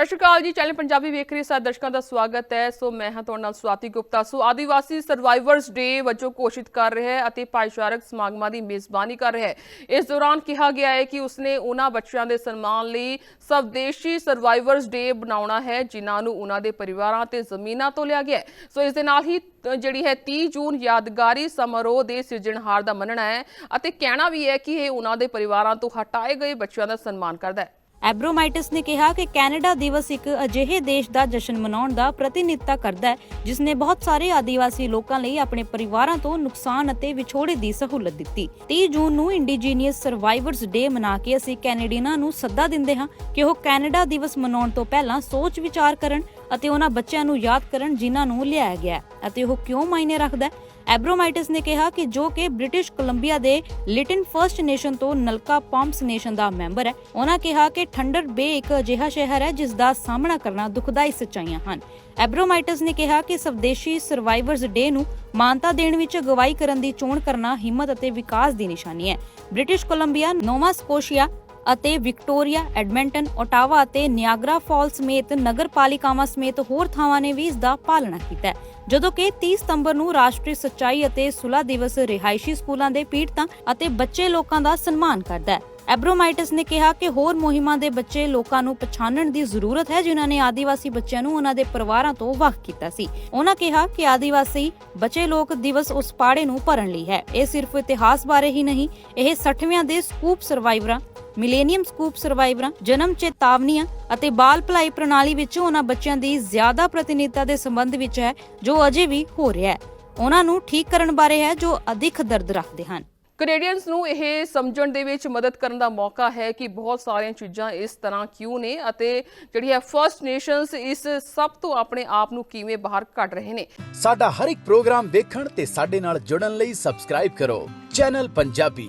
ਸਤਿ ਸ਼੍ਰੀ ਅਕਾਲ ਜੀ, ਚੈਨਲ ਪੰਜਾਬੀ ਵੇਖ ਰਹੇ ਸਾਰੇ ਦਰਸ਼ਕਾਂ ਦਾ ਸਵਾਗਤ ਹੈ। ਸੋ ਮੈਂ ਹਾਂ ਤੁਹਾਡੇ ਨਾਲ ਸਵਾਤੀ ਗੁਪਤਾ। ਸੋ ਆਦੀਵਾਸੀ ਸਰਵਾਈਵਰਸ ਡੇ ਵਜੋਂ ਘੋਸ਼ਿਤ ਕਰ ਰਿਹਾ ਹੈ ਅਤੇ ਭਾਈਚਾਰਕ ਸਮਾਗਮਾਂ ਦੀ ਮੇਜ਼ਬਾਨੀ ਕਰ ਰਿਹਾ ਹੈ। ਇਸ ਦੌਰਾਨ ਕਿਹਾ ਗਿਆ ਹੈ ਕਿ ਉਸਨੇ ਉਹਨਾਂ ਬੱਚਿਆਂ ਦੇ ਸਨਮਾਨ ਲਈ ਸਵਦੇਸ਼ੀ ਸਰਵਾਈਵਰਸ ਡੇ ਬਣਾਉਣਾ ਹੈ, ਜਿਨ੍ਹਾਂ ਨੂੰ ਉਹਨਾਂ ਦੇ ਪਰਿਵਾਰਾਂ ਤੇ ਜ਼ਮੀਨਾਂ ਤੋਂ ਲਿਆ ਗਿਆ ਸੋ ਇਸ ਦੇ ਨਾਲ ਹੀ ਜਿਹੜੀ ਹੈ 30 ਜੂਨ ਯਾਦਗਾਰੀ ਸਮਾਰੋਹ ਦੇ ਸਿਰਜਣਹਾਰ ਦਾ ਮੰਨਣਾ ਹੈ ਅਤੇ ਕਹਿਣਾ ਵੀ ਹੈ ਕਿ ਇਹ ਉਹਨਾਂ ਦੇ ਪਰਿਵਾਰਾਂ ਤੋਂ ਹਟਾਏ ਗਏ ਬੱਚਿਆਂ ਦਾ ਸਨਮਾਨ ਕਰਦਾ ਹੈ। ਐਬਰੋਮਾਈਟਸ ਨੇ ਕਿਹਾ ਕਿ ਕੈਨੇਡਾ ਦਿਵਸ ਇੱਕ ਅਜਿਹੇ ਦੇਸ਼ ਦਾ ਜਸ਼ਨ ਮਨਾਉਣ ਦਾ ਪ੍ਰਤੀਨਿਧਤਾ ਕਰਦਾ ਹੈ, ਜਿਸ ਨੇ ਬਹੁਤ ਸਾਰੇ ਆਦੀਵਾਸੀ ਲੋਕਾਂ ਲਈ ਆਪਣੇ ਪਰਿਵਾਰਾਂ ਤੋਂ ਨੁਕਸਾਨ ਅਤੇ ਵਿਛੋੜੇ ਦੀ ਸਹੂਲਤ ਦਿੱਤੀ। 30 ਜੂਨ ਨੂੰ ਇੰਡੀਜੀਨੀਅਸ ਸਰਵਾਈਵਰਸ ਡੇ ਮਨਾ ਕੇ ਅਸੀਂ ਕੈਨੇਡੀਅਨਾਂ ਨੂੰ ਸੱਦਾ ਦਿੰਦੇ ਹਾਂ ਕਿ ਉਹ ਕੈਨੇਡਾ ਦਿਵਸ ਮਨਾਉਣ ਤੋਂ ਪਹਿਲਾਂ ਸੋਚ ਵਿਚਾਰ ਕਰਨ ਅਤੇ ਉਹਨਾਂ ਬੱਚਿਆਂ ਨੂੰ ਯਾਦ ਕਰਨ ਜਿਨ੍ਹਾਂ ਨੂੰ ਲਿਆਇਆ ਗਿਆ ਅਤੇ ਉਹ ਕਿਉਂ ਮਾਇਨੇ ਰੱਖਦਾ ਹੈ? ਐਬਰੋਮਾਈਟਸ ਨੇ ਕਿਹਾ ਕਿ ਜੋ ਕਿ ਬ੍ਰਿਟਿਸ਼ ਕੋਲੰਬੀਆ ਦੇ ਲਿਟਨ ਫਰਸਟ ਨੇਸ਼ਨ ਤੋਂ ਨਲਕਾ ਪੰਪਸ ਨੇਸ਼ਨ ਦਾ ਮੈਂਬਰ ਹੈ। ਉਹਨਾਂ ਕਿਹਾ ਕਿ ਠੰਡਰ ਬੇ ਇੱਕ ਅਜਿਹਾ ਸ਼ਹਿਰ ਹੈ ਜਿਸ ਦਾ ਸਾਹਮਣਾ ਕਰਨਾ ਦੁਖਦਾਈ ਸੱਚਾਈਆਂ ਹਨ। ਐਬਰੋਮਾਈਟਸ ਨੇ ਕਿਹਾ ਕਿ ਸਵਦੇਸ਼ੀ ਸਰਵਾਈਵਰਸ ਡੇ ਨੂੰ ਮਾਨਤਾ ਦੇਣ ਵਿੱਚ ਅਗਵਾਈ ਕਰਨ ਦੀ ਚੋਣ ਕਰਨਾ ਹਿੰਮਤ ਅਤੇ ਵਿਕਾਸ ਦੀ ਨਿਸ਼ਾਨੀ ਹੈ। ਬ੍ਰਿਟਿਸ਼ ਕੋਲੰਬੀਆ ਨੋਵਾ ਸਕੋਸ਼ੀਆ ਅਤੇ ਵਿਕਟੋਰੀਆ, ਐਡਮਿੰਟਨ, ਓਟਾਵਾ ਅਤੇ ਨਿਆਗਰਾ ਫਾਲ ਸਮੇਤ ਨਗਰ ਪਾਲਿਕਾਵਾਂ ਸਮੇਤ ਹੋਰ ਥਾਵਾਂ ਨੇ ਵੀ ਇਸ ਦਾ ਪਾਲਣਾ ਕੀਤਾ ਹੈ। ਜਦੋਂ ਕਿ 30 ਸਤੰਬਰ ਨੂੰ ਰਾਸ਼ਟਰੀ ਸੱਚਾਈ ਅਤੇ ਸੁਲਾ ਦਿਵਸ ਰਿਹਾਇਸ਼ੀ ਸਕੂਲਾਂ ਦੇ ਪੀੜਤਾਂ ਅਤੇ ਬੱਚੇ ਲੋਕਾਂ ਦਾ ਸਨਮਾਨ ਕਰਦਾ ਹੈ। ਐਬਰੋਮਾਈਟਸ ਨੇ ਕਿਹਾ ਕਿ ਹੋਰ ਮੁਹਿੰਮਾਂ ਦੇ ਬੱਚੇ ਲੋਕਾਂ ਨੂੰ ਪਛਾਣਨ ਦੀ ਜ਼ਰੂਰਤ ਹੈ, ਜਿਨ੍ਹਾਂ ਨੇ ਆਦੀਵਾਸੀ ਬੱਚਿਆਂ ਨੂੰ ਉਹਨਾਂ ਦੇ ਪਰਿਵਾਰਾਂ ਤੋਂ ਵੱਖ ਕੀਤਾ ਸੀ। ਉਹਨਾਂ ਕਿਹਾ ਕਿ ਆਦੀਵਾਸੀ ਬੱਚੇ ਲੋਕ ਦਿਵਸ ਉਸ ਪਾੜੇ ਨੂੰ ਭਰਨ ਲਈ ਹੈ। ਇਹ ਸਿਰਫ ਇਤਿਹਾਸ ਬਾਰੇ ਹੀ ਨਹੀਂ, ਇਹ 60ਵਿਆਂ ਦੇ ਸਕੂਪ ਸਰਵਾਈਵਰਾਂ ਮਿਲੇਨੀਅਮ ਸਕੂਪ ਸਰਵਾਈਵਰਾਂ ਜਨਮ ਚੇਤਾਵਨੀਆਂ ਅਤੇ ਬਾਲ ਭਲਾਈ ਪ੍ਰਣਾਲੀ ਵਿੱਚ ਉਹਨਾਂ ਬੱਚਿਆਂ ਦੀ ਜ਼ਿਆਦਾ ਪ੍ਰਤੀਨਿਧਤਾ ਦੇ ਸੰਬੰਧ ਵਿੱਚ ਹੈ ਜੋ ਅਜੇ ਵੀ ਹੋ ਰਿਹਾ ਹੈ। ਉਹਨਾਂ ਨੂੰ ਠੀਕ ਕਰਨ ਬਾਰੇ ਹੈ ਜੋ ਅਧਿਕ ਦਰਦ ਰੱਖਦੇ ਹਨ। ਕੈਨੇਡੀਅਨਸ ਨੂੰ ਇਹ ਸਮਝਣ ਦੇ ਵਿੱਚ ਮਦਦ ਕਰਨ ਦਾ ਮੌਕਾ ਹੈ ਕਿ ਬਹੁਤ ਸਾਰੀਆਂ ਚੀਜ਼ਾਂ ਇਸ ਤਰ੍ਹਾਂ ਕਿਉਂ ਨੇ ਅਤੇ ਜਿਹੜੀ ਹੈ ਫਰਸਟ ਨੇਸ਼ਨਸ ਇਸ ਸਭ ਤੋਂ ਆਪਣੇ ਆਪ ਨੂੰ ਕਿਵੇਂ ਬਾਹਰ ਕੱਢ ਰਹੇ ਨੇ। ਸਾਡਾ ਹਰ ਇੱਕ ਪ੍ਰੋਗਰਾਮ ਦੇਖਣ ਤੇ ਸਾਡੇ ਨਾਲ ਜੁੜਨ ਲਈ ਸਬਸਕ੍ਰਾਈਬ ਕਰੋ। ਚੈਨਲ ਪੰਜਾਬੀ